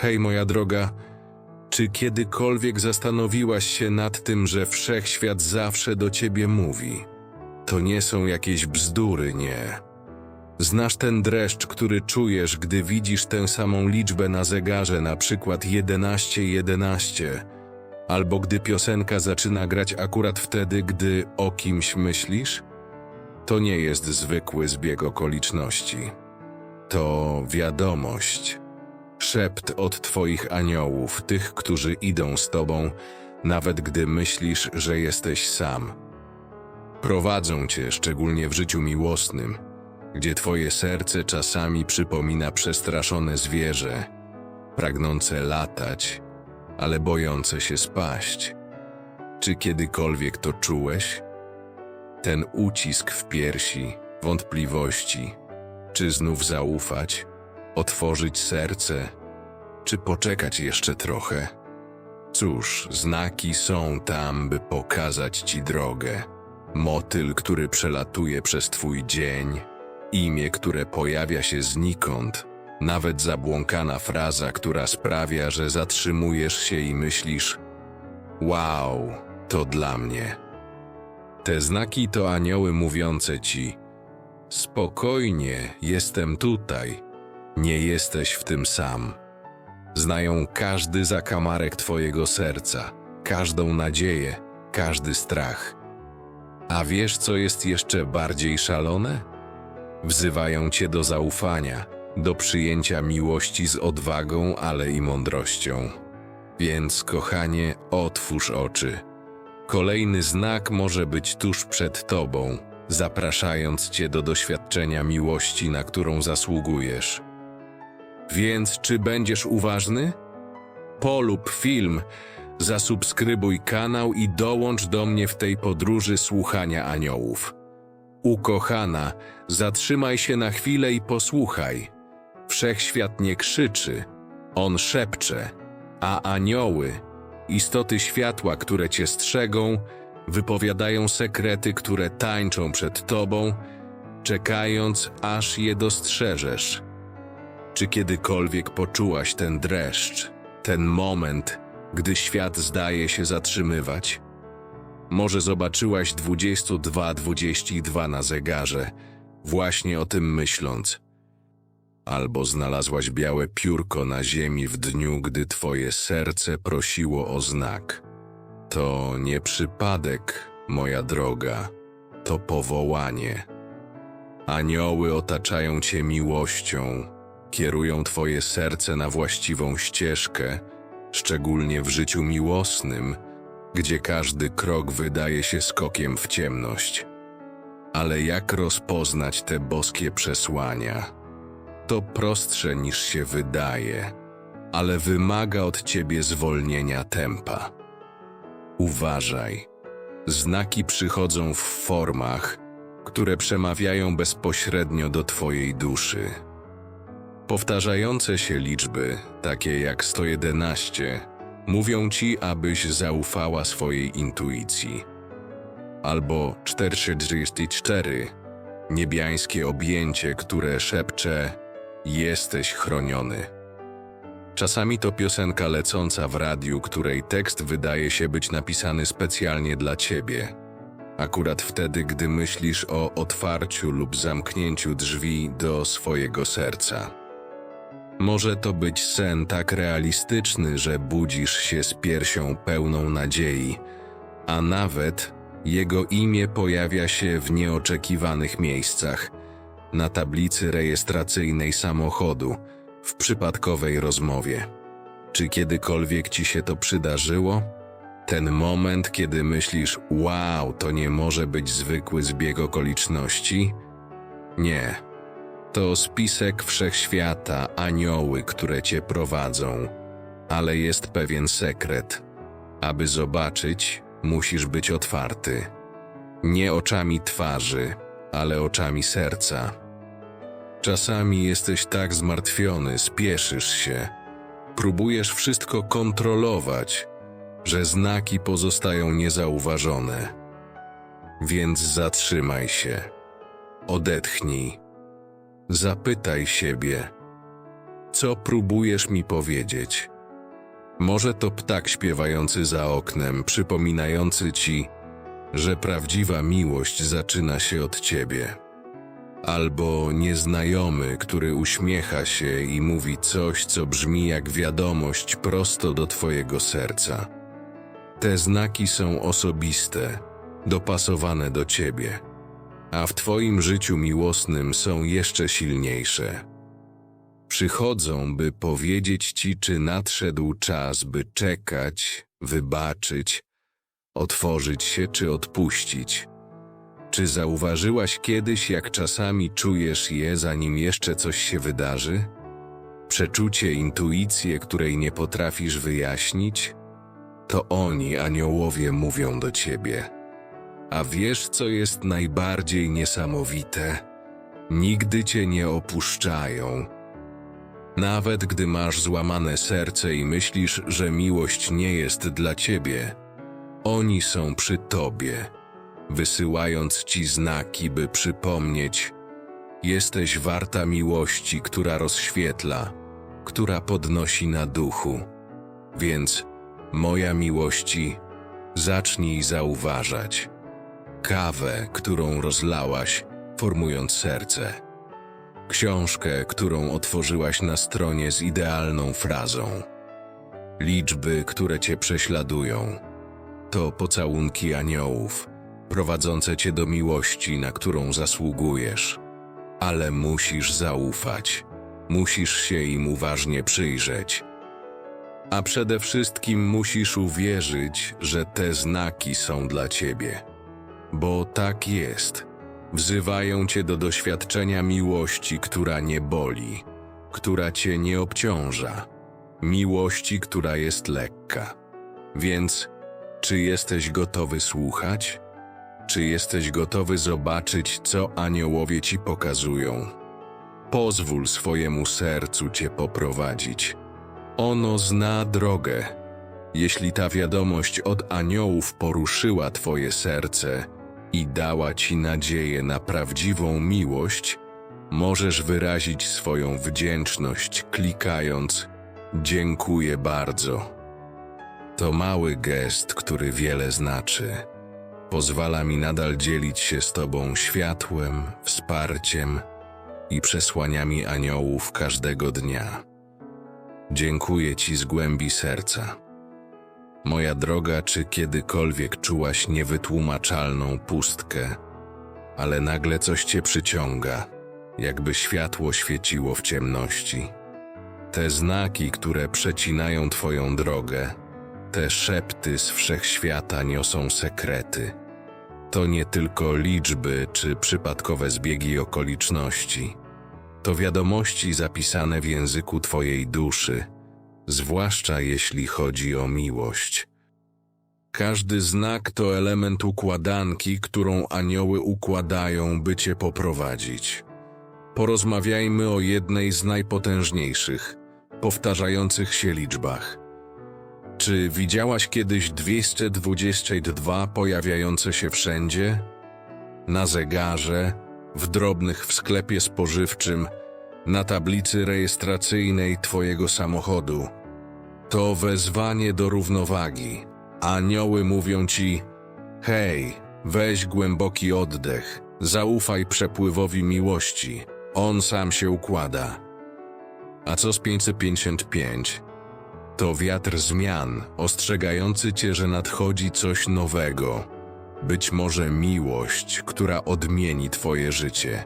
Hej, moja droga, czy kiedykolwiek zastanowiłaś się nad tym, że wszechświat zawsze do ciebie mówi? To nie są jakieś bzdury, nie. Znasz ten dreszcz, który czujesz, gdy widzisz tę samą liczbę na zegarze, na przykład 1111, albo gdy piosenka zaczyna grać akurat wtedy, gdy o kimś myślisz? To nie jest zwykły zbieg okoliczności. To wiadomość. Szept od Twoich aniołów, tych, którzy idą z Tobą, nawet gdy myślisz, że jesteś sam. Prowadzą Cię, szczególnie w życiu miłosnym, gdzie Twoje serce czasami przypomina przestraszone zwierzę, pragnące latać, ale bojące się spaść. Czy kiedykolwiek to czułeś? Ten ucisk w piersi, wątpliwości, czy znów zaufać, otworzyć serce, czy poczekać jeszcze trochę? Cóż, znaki są tam, by pokazać ci drogę. Motyl, który przelatuje przez twój dzień, imię, które pojawia się znikąd, nawet zabłąkana fraza, która sprawia, że zatrzymujesz się i myślisz: Wow, to dla mnie. Te znaki to anioły mówiące ci: Spokojnie, jestem tutaj. Nie jesteś w tym sam. Znają każdy zakamarek Twojego serca, każdą nadzieję, każdy strach. A wiesz, co jest jeszcze bardziej szalone? Wzywają Cię do zaufania, do przyjęcia miłości z odwagą, ale i mądrością. Więc, kochanie, otwórz oczy. Kolejny znak może być tuż przed Tobą, zapraszając Cię do doświadczenia miłości, na którą zasługujesz. Więc czy będziesz uważny? Polub film, zasubskrybuj kanał i dołącz do mnie w tej podróży słuchania aniołów. Ukochana, zatrzymaj się na chwilę i posłuchaj. Wszechświat nie krzyczy, on szepcze, a anioły, istoty światła, które cię strzegą, wypowiadają sekrety, które tańczą przed tobą, czekając, aż je dostrzeżesz. Czy kiedykolwiek poczułaś ten dreszcz, ten moment, gdy świat zdaje się zatrzymywać? Może zobaczyłaś 22-22 na zegarze, właśnie o tym myśląc. Albo znalazłaś białe piórko na ziemi w dniu, gdy twoje serce prosiło o znak. To nie przypadek, moja droga, to powołanie. Anioły otaczają cię miłością, kierują Twoje serce na właściwą ścieżkę, szczególnie w życiu miłosnym, gdzie każdy krok wydaje się skokiem w ciemność. Ale jak rozpoznać te boskie przesłania? To prostsze niż się wydaje, ale wymaga od Ciebie zwolnienia tempa. Uważaj. Znaki przychodzą w formach, które przemawiają bezpośrednio do Twojej duszy. Powtarzające się liczby, takie jak 111, mówią ci, abyś zaufała swojej intuicji. Albo 434, niebiańskie objęcie, które szepcze: Jesteś chroniony. Czasami to piosenka lecąca w radiu, której tekst wydaje się być napisany specjalnie dla ciebie. Akurat wtedy, gdy myślisz o otwarciu lub zamknięciu drzwi do swojego serca. Może to być sen tak realistyczny, że budzisz się z piersią pełną nadziei, a nawet jego imię pojawia się w nieoczekiwanych miejscach na tablicy rejestracyjnej samochodu, w przypadkowej rozmowie. Czy kiedykolwiek ci się to przydarzyło? Ten moment, kiedy myślisz: Wow, to nie może być zwykły zbieg okoliczności? Nie. To spisek wszechświata, anioły, które cię prowadzą. Ale jest pewien sekret. Aby zobaczyć, musisz być otwarty. Nie oczami twarzy, ale oczami serca. Czasami jesteś tak zmartwiony, spieszysz się, próbujesz wszystko kontrolować, że znaki pozostają niezauważone. Więc zatrzymaj się, odetchnij Zapytaj siebie, Co próbujesz mi powiedzieć? Może to ptak śpiewający za oknem, przypominający ci, że prawdziwa miłość zaczyna się od ciebie. Albo nieznajomy, który uśmiecha się i mówi coś, co brzmi jak wiadomość prosto do twojego serca. Te znaki są osobiste, dopasowane do ciebie, a w twoim życiu miłosnym są jeszcze silniejsze. Przychodzą, by powiedzieć ci, czy nadszedł czas, by czekać, wybaczyć, otworzyć się czy odpuścić. Czy zauważyłaś kiedyś, jak czasami czujesz je, zanim jeszcze coś się wydarzy? Przeczucie, intuicję, której nie potrafisz wyjaśnić? To oni, aniołowie, mówią do ciebie. A wiesz, co jest najbardziej niesamowite? Nigdy cię nie opuszczają. Nawet gdy masz złamane serce i myślisz, że miłość nie jest dla ciebie, oni są przy tobie, wysyłając ci znaki, by przypomnieć: Jesteś warta miłości, która rozświetla, która podnosi na duchu. Więc, moja miłości, zacznij zauważać kawę, którą rozlałaś, formując serce, książkę, którą otworzyłaś na stronie z idealną frazą, liczby, które cię prześladują to pocałunki aniołów, prowadzące cię do miłości, na którą zasługujesz. Ale musisz zaufać, musisz się im uważnie przyjrzeć. A przede wszystkim musisz uwierzyć, że te znaki są dla ciebie. Bo tak jest. Wzywają cię do doświadczenia miłości, która nie boli, która cię nie obciąża, miłości, która jest lekka. Więc czy jesteś gotowy słuchać? Czy jesteś gotowy zobaczyć, co aniołowie ci pokazują? Pozwól swojemu sercu cię poprowadzić. Ono zna drogę. Jeśli ta wiadomość od aniołów poruszyła twoje serce i dała ci nadzieję na prawdziwą miłość, możesz wyrazić swoją wdzięczność klikając Dziękuję bardzo. To mały gest, który wiele znaczy. Pozwala mi nadal dzielić się z Tobą światłem, wsparciem i przesłaniami aniołów każdego dnia. Dziękuję Ci z głębi serca. Moja droga, czy kiedykolwiek czułaś niewytłumaczalną pustkę, ale nagle coś Cię przyciąga, jakby światło świeciło w ciemności? Te znaki, które przecinają Twoją drogę, te szepty z wszechświata niosą sekrety. To nie tylko liczby czy przypadkowe zbiegi okoliczności. To wiadomości zapisane w języku Twojej duszy, zwłaszcza jeśli chodzi o miłość. Każdy znak to element układanki, którą anioły układają, by Cię poprowadzić. Porozmawiajmy o jednej z najpotężniejszych, powtarzających się liczbach – czy widziałaś kiedyś 222 pojawiające się wszędzie? Na zegarze, w drobnych w sklepie spożywczym, na tablicy rejestracyjnej Twojego samochodu. To wezwanie do równowagi. Anioły mówią Ci: Hej, weź głęboki oddech, zaufaj przepływowi miłości. On sam się układa. A co z 555? To wiatr zmian, ostrzegający cię, że nadchodzi coś nowego. Być może miłość, która odmieni twoje życie.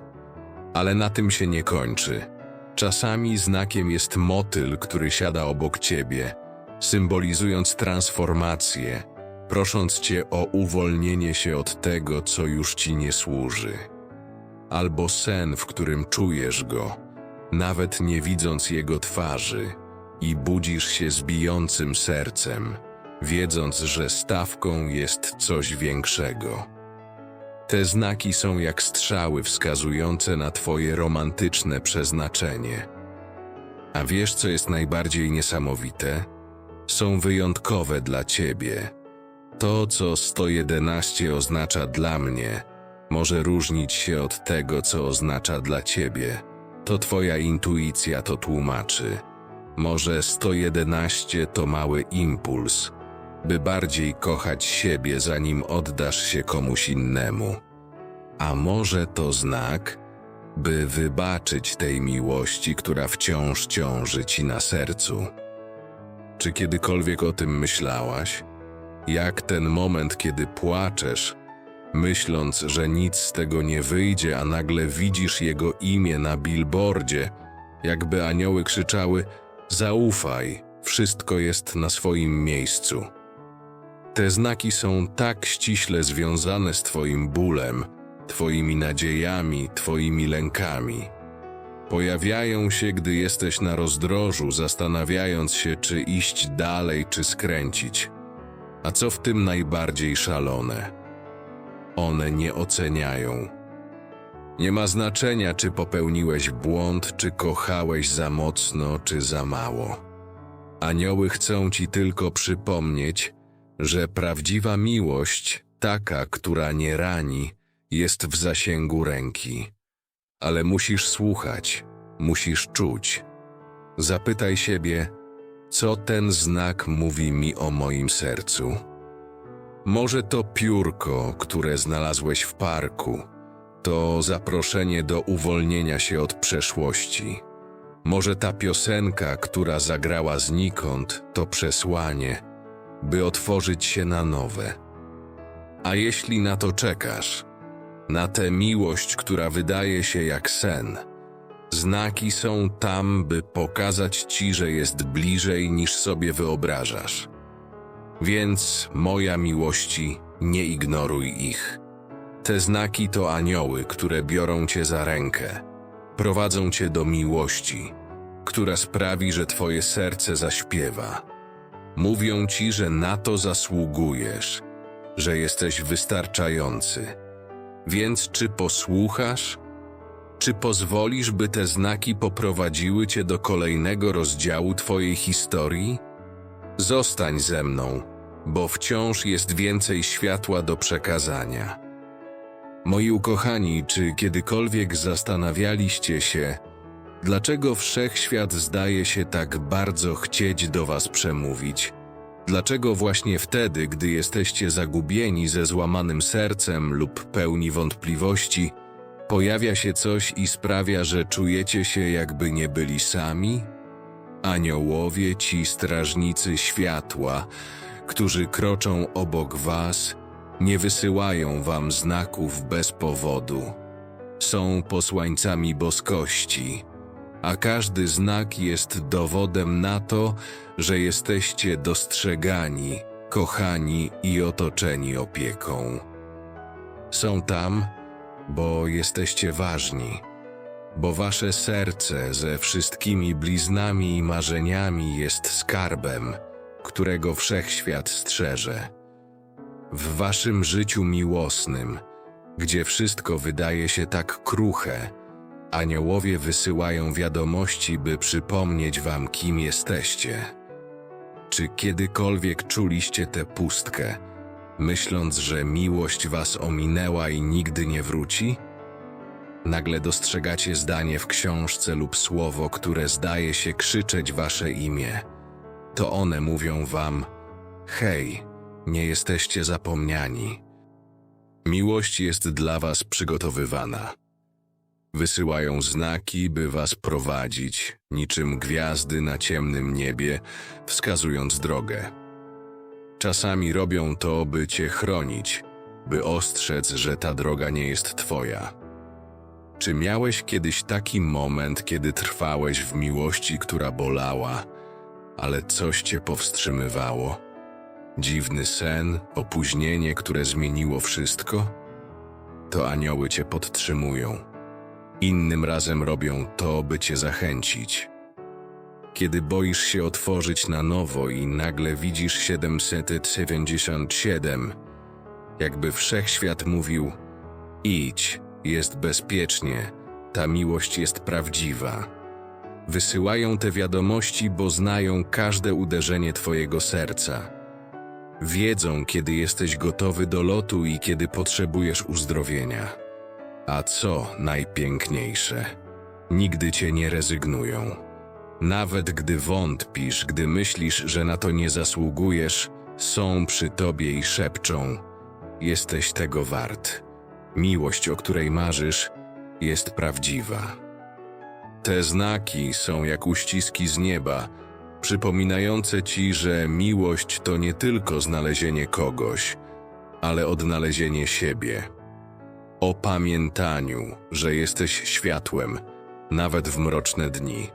Ale na tym się nie kończy. Czasami znakiem jest motyl, który siada obok ciebie, symbolizując transformację, prosząc cię o uwolnienie się od tego, co już ci nie służy. Albo sen, w którym czujesz go, nawet nie widząc jego twarzy i budzisz się z bijącym sercem, wiedząc, że stawką jest coś większego. Te znaki są jak strzały wskazujące na Twoje romantyczne przeznaczenie. A wiesz, co jest najbardziej niesamowite? Są wyjątkowe dla Ciebie. To, co 111 oznacza dla mnie, może różnić się od tego, co oznacza dla Ciebie. to twoja intuicja to tłumaczy. Może 111 to mały impuls, by bardziej kochać siebie, zanim oddasz się komuś innemu. A może to znak, by wybaczyć tej miłości, która wciąż ciąży ci na sercu. Czy kiedykolwiek o tym myślałaś? Jak ten moment, kiedy płaczesz, myśląc, że nic z tego nie wyjdzie, a nagle widzisz jego imię na billboardzie, jakby anioły krzyczały: Zaufaj, wszystko jest na swoim miejscu. Te znaki są tak ściśle związane z Twoim bólem, Twoimi nadziejami, Twoimi lękami. Pojawiają się, gdy jesteś na rozdrożu, zastanawiając się, czy iść dalej, czy skręcić. A co w tym najbardziej szalone? One nie oceniają. Nie ma znaczenia, czy popełniłeś błąd, czy kochałeś za mocno, czy za mało. Anioły chcą ci tylko przypomnieć, że prawdziwa miłość, taka, która nie rani, jest w zasięgu ręki. Ale musisz słuchać, musisz czuć. Zapytaj siebie, co ten znak mówi mi o moim sercu. Może to piórko, które znalazłeś w parku, to zaproszenie do uwolnienia się od przeszłości. Może ta piosenka, która zagrała znikąd, to przesłanie, by otworzyć się na nowe. A jeśli na to czekasz, na tę miłość, która wydaje się jak sen, znaki są tam, by pokazać ci, że jest bliżej niż sobie wyobrażasz. Więc, moja miłości, nie ignoruj ich. Te znaki to anioły, które biorą cię za rękę, prowadzą cię do miłości, która sprawi, że twoje serce zaśpiewa. Mówią ci, że na to zasługujesz, że jesteś wystarczający. Więc czy posłuchasz? Czy pozwolisz, by te znaki poprowadziły cię do kolejnego rozdziału twojej historii? Zostań ze mną, bo wciąż jest więcej światła do przekazania. Moi ukochani, czy kiedykolwiek zastanawialiście się, dlaczego wszechświat zdaje się tak bardzo chcieć do Was przemówić? Dlaczego właśnie wtedy, gdy jesteście zagubieni ze złamanym sercem lub pełni wątpliwości, pojawia się coś i sprawia, że czujecie się jakby nie byli sami? Aniołowie, ci strażnicy światła, którzy kroczą obok was, nie wysyłają wam znaków bez powodu. Są posłańcami boskości, a każdy znak jest dowodem na to, że jesteście dostrzegani, kochani i otoczeni opieką. Są tam, bo jesteście ważni, bo wasze serce ze wszystkimi bliznami i marzeniami jest skarbem, którego wszechświat strzeże. W waszym życiu miłosnym, gdzie wszystko wydaje się tak kruche, aniołowie wysyłają wiadomości, by przypomnieć wam, kim jesteście. Czy kiedykolwiek czuliście tę pustkę, myśląc, że miłość was ominęła i nigdy nie wróci? Nagle dostrzegacie zdanie w książce lub słowo, które zdaje się krzyczeć wasze imię. To one mówią wam: Hej, nie jesteście zapomniani. Miłość jest dla was przygotowywana. Wysyłają znaki, by was prowadzić, niczym gwiazdy na ciemnym niebie, wskazując drogę. Czasami robią to, by cię chronić, by ostrzec, że ta droga nie jest twoja. Czy miałeś kiedyś taki moment, kiedy trwałeś w miłości, która bolała, ale coś cię powstrzymywało? Dziwny sen, opóźnienie, które zmieniło wszystko? To anioły cię podtrzymują. Innym razem robią to, by cię zachęcić. Kiedy boisz się otworzyć na nowo i nagle widzisz 777, jakby wszechświat mówił: Idź, jest bezpiecznie, ta miłość jest prawdziwa. Wysyłają te wiadomości, bo znają każde uderzenie Twojego serca. Wiedzą, kiedy jesteś gotowy do lotu i kiedy potrzebujesz uzdrowienia. A co najpiękniejsze? nigdy cię nie rezygnują. Nawet gdy wątpisz, gdy myślisz, że na to nie zasługujesz, są przy tobie i szepczą: Jesteś tego wart. Miłość, o której marzysz, jest prawdziwa. Te znaki są jak uściski z nieba, przypominające ci, że miłość to nie tylko znalezienie kogoś, ale odnalezienie siebie. O pamiętaniu, że jesteś światłem, nawet w mroczne dni.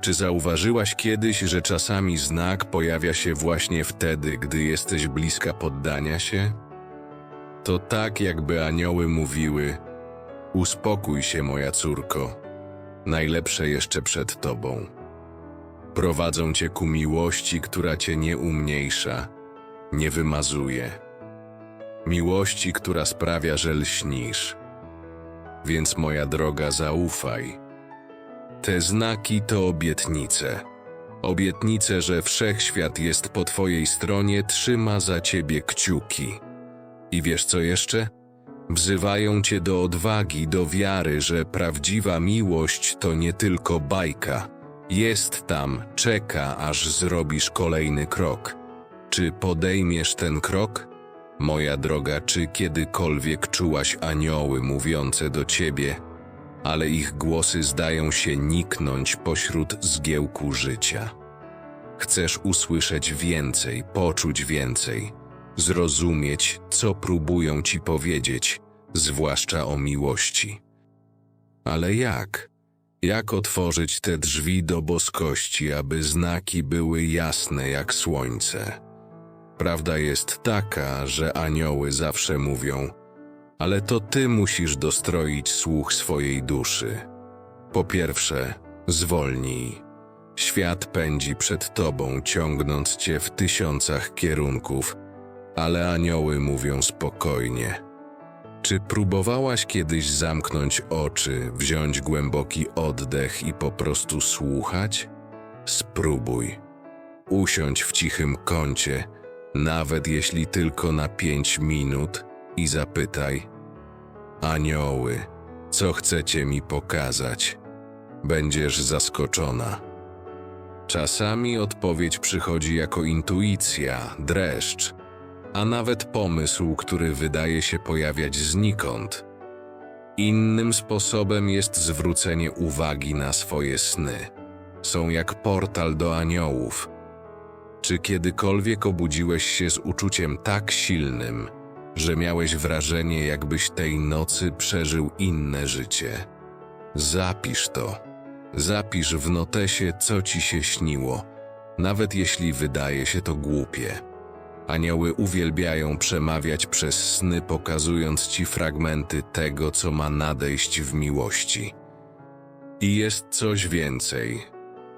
Czy zauważyłaś kiedyś, że czasami znak pojawia się właśnie wtedy, gdy jesteś bliska poddania się? To tak, jakby anioły mówiły: Uspokój się, moja córko, najlepsze jeszcze przed tobą. Prowadzą cię ku miłości, która cię nie umniejsza, nie wymazuje. Miłości, która sprawia, że lśnisz. Więc, moja droga, zaufaj. Te znaki to obietnice. Obietnice, że wszechświat jest po twojej stronie, trzyma za ciebie kciuki. I wiesz co jeszcze? Wzywają cię do odwagi, do wiary, że prawdziwa miłość to nie tylko bajka. Jest tam, czeka, aż zrobisz kolejny krok. Czy podejmiesz ten krok? Moja droga, czy kiedykolwiek czułaś anioły mówiące do ciebie, ale ich głosy zdają się niknąć pośród zgiełku życia? Chcesz usłyszeć więcej, poczuć więcej, zrozumieć, co próbują ci powiedzieć, zwłaszcza o miłości. Ale jak? Jak otworzyć te drzwi do boskości, aby znaki były jasne jak słońce? Prawda jest taka, że anioły zawsze mówią, ale to ty musisz dostroić słuch swojej duszy. Po pierwsze, zwolnij. Świat pędzi przed tobą, ciągnąc cię w tysiącach kierunków, ale anioły mówią spokojnie. Czy próbowałaś kiedyś zamknąć oczy, wziąć głęboki oddech i po prostu słuchać? Spróbuj. Usiądź w cichym kącie, nawet jeśli tylko na pięć minut, i zapytaj: Anioły, co chcecie mi pokazać? Będziesz zaskoczona. Czasami odpowiedź przychodzi jako intuicja, dreszcz, a nawet pomysł, który wydaje się pojawiać znikąd. Innym sposobem jest zwrócenie uwagi na swoje sny. Są jak portal do aniołów. Czy kiedykolwiek obudziłeś się z uczuciem tak silnym, że miałeś wrażenie, jakbyś tej nocy przeżył inne życie? Zapisz to. Zapisz w notesie, co ci się śniło, nawet jeśli wydaje się to głupie. Anioły uwielbiają przemawiać przez sny, pokazując ci fragmenty tego, co ma nadejść w miłości. I jest coś więcej.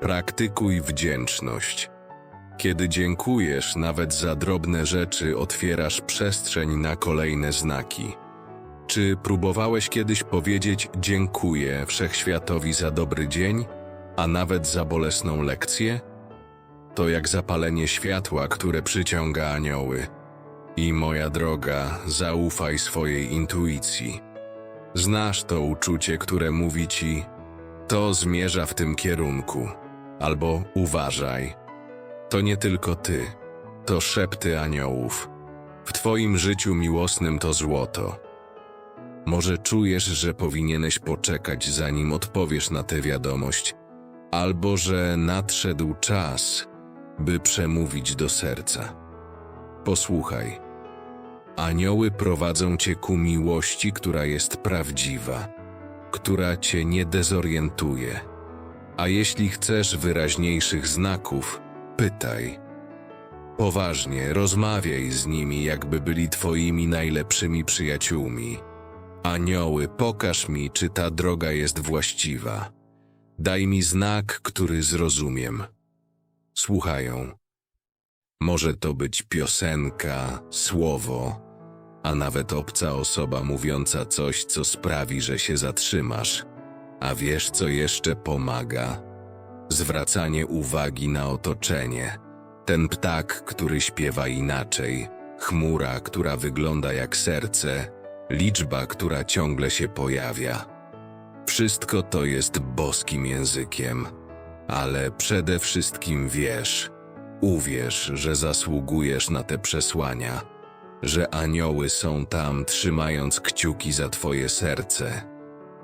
Praktykuj wdzięczność. Kiedy dziękujesz nawet za drobne rzeczy, otwierasz przestrzeń na kolejne znaki. Czy próbowałeś kiedyś powiedzieć dziękuję wszechświatowi za dobry dzień, a nawet za bolesną lekcję? To jak zapalenie światła, które przyciąga anioły. I moja droga, zaufaj swojej intuicji. Znasz to uczucie, które mówi ci: To zmierza w tym kierunku, albo uważaj. To nie tylko ty, to szepty aniołów. W twoim życiu miłosnym to złoto. Może czujesz, że powinieneś poczekać, zanim odpowiesz na tę wiadomość, albo że nadszedł czas, by przemówić do serca. Posłuchaj. Anioły prowadzą cię ku miłości, która jest prawdziwa, która cię nie dezorientuje. A jeśli chcesz wyraźniejszych znaków, pytaj. Poważnie, rozmawiaj z nimi, jakby byli twoimi najlepszymi przyjaciółmi. Anioły, pokaż mi, czy ta droga jest właściwa. Daj mi znak, który zrozumiem. Słuchają. Może to być piosenka, słowo, a nawet obca osoba mówiąca coś, co sprawi, że się zatrzymasz. A wiesz, co jeszcze pomaga? Zwracanie uwagi na otoczenie. Ten ptak, który śpiewa inaczej, chmura, która wygląda jak serce, liczba, która ciągle się pojawia. Wszystko to jest boskim językiem, ale przede wszystkim wiesz, uwierz, że zasługujesz na te przesłania, że anioły są tam trzymając kciuki za twoje serce,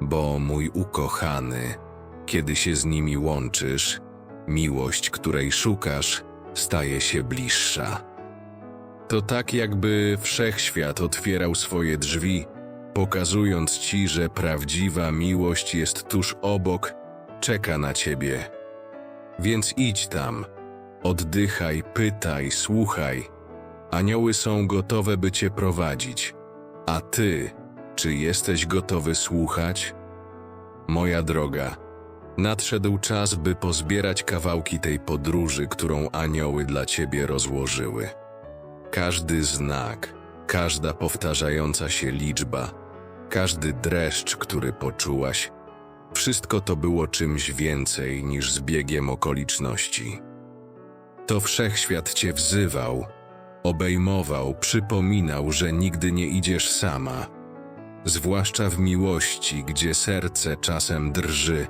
bo mój ukochany, kiedy się z nimi łączysz, miłość, której szukasz, staje się bliższa. To tak, jakby wszechświat otwierał swoje drzwi, pokazując ci, że prawdziwa miłość jest tuż obok, czeka na ciebie. Więc idź tam, oddychaj, pytaj, słuchaj. Anioły są gotowe, by cię prowadzić. A ty, czy jesteś gotowy słuchać? Moja droga, nadszedł czas, by pozbierać kawałki tej podróży, którą anioły dla ciebie rozłożyły. Każdy znak, każda powtarzająca się liczba, każdy dreszcz, który poczułaś, wszystko to było czymś więcej niż zbiegiem okoliczności. To wszechświat cię wzywał, obejmował, przypominał, że nigdy nie idziesz sama. Zwłaszcza w miłości, gdzie serce czasem drży,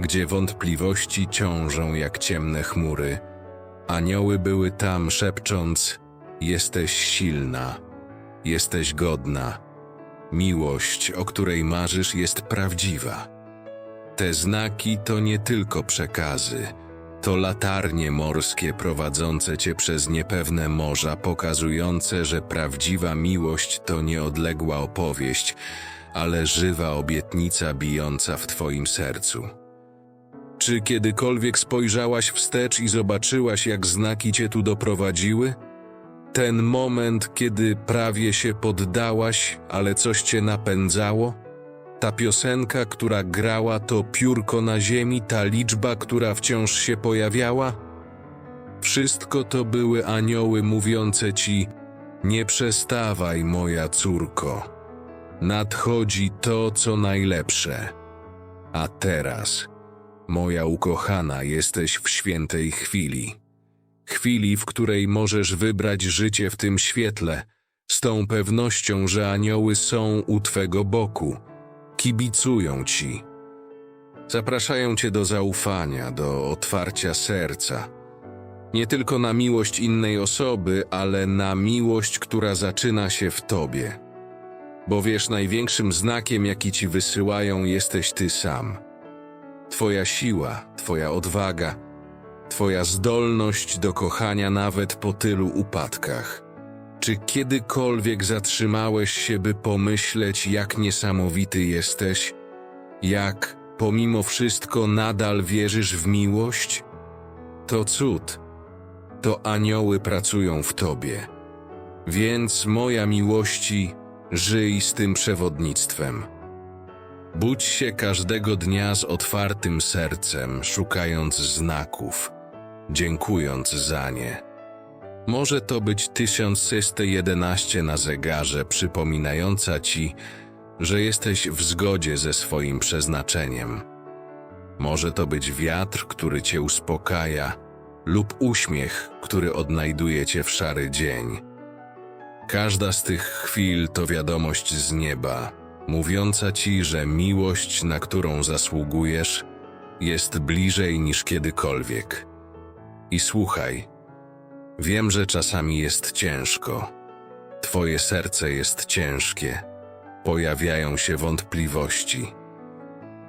gdzie wątpliwości ciążą jak ciemne chmury. Anioły były tam, szepcząc: Jesteś silna, jesteś godna. Miłość, o której marzysz, jest prawdziwa. Te znaki to nie tylko przekazy, to latarnie morskie prowadzące cię przez niepewne morza, pokazujące, że prawdziwa miłość to nieodległa opowieść, ale żywa obietnica bijąca w twoim sercu. Czy kiedykolwiek spojrzałaś wstecz i zobaczyłaś, jak znaki cię tu doprowadziły? Ten moment, kiedy prawie się poddałaś, ale coś cię napędzało? Ta piosenka, która grała, to piórko na ziemi, ta liczba, która wciąż się pojawiała? Wszystko to były anioły mówiące ci: Nie przestawaj, moja córko. Nadchodzi to, co najlepsze. A teraz, moja ukochana, jesteś w świętej chwili. Chwili, w której możesz wybrać życie w tym świetle, z tą pewnością, że anioły są u twego boku kibicują ci. Zapraszają cię do zaufania, do otwarcia serca. Nie tylko na miłość innej osoby, ale na miłość, która zaczyna się w tobie. Bo wiesz, największym znakiem, jaki ci wysyłają, jesteś ty sam. Twoja siła, twoja odwaga, twoja zdolność do kochania nawet po tylu upadkach. Czy kiedykolwiek zatrzymałeś się, by pomyśleć, jak niesamowity jesteś? Jak, pomimo wszystko, nadal wierzysz w miłość? To cud. To anioły pracują w tobie. Więc, moja miłości, żyj z tym przewodnictwem. Budź się każdego dnia z otwartym sercem, szukając znaków, dziękując za nie. Może to być 1111 na zegarze, przypominająca ci, że jesteś w zgodzie ze swoim przeznaczeniem. Może to być wiatr, który cię uspokaja, lub uśmiech, który odnajduje cię w szary dzień. Każda z tych chwil to wiadomość z nieba, mówiąca ci, że miłość, na którą zasługujesz, jest bliżej niż kiedykolwiek. I słuchaj, Wiem, że czasami jest ciężko. Twoje serce jest ciężkie. Pojawiają się wątpliwości.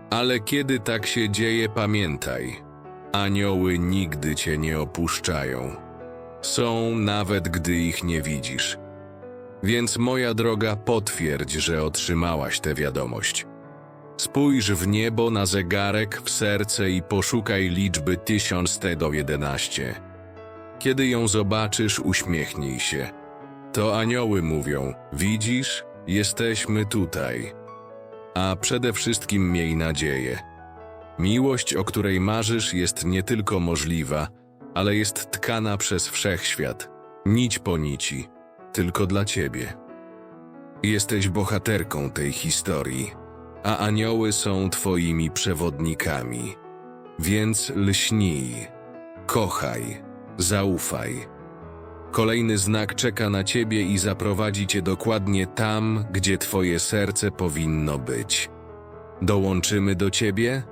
Ale kiedy tak się dzieje, pamiętaj: anioły nigdy cię nie opuszczają. Są nawet gdy ich nie widzisz. Więc moja droga, potwierdź, że otrzymałaś tę wiadomość. Spójrz w niebo na zegarek, w serce i poszukaj liczby 1111. Kiedy ją zobaczysz, uśmiechnij się. To anioły mówią: Widzisz, jesteśmy tutaj. A przede wszystkim miej nadzieję. Miłość, o której marzysz, jest nie tylko możliwa, ale jest tkana przez wszechświat, nić po nici, tylko dla ciebie. Jesteś bohaterką tej historii, a anioły są twoimi przewodnikami. Więc lśnij, kochaj Zaufaj. Kolejny znak czeka na ciebie i zaprowadzi cię dokładnie tam, gdzie twoje serce powinno być. Dołączymy do ciebie?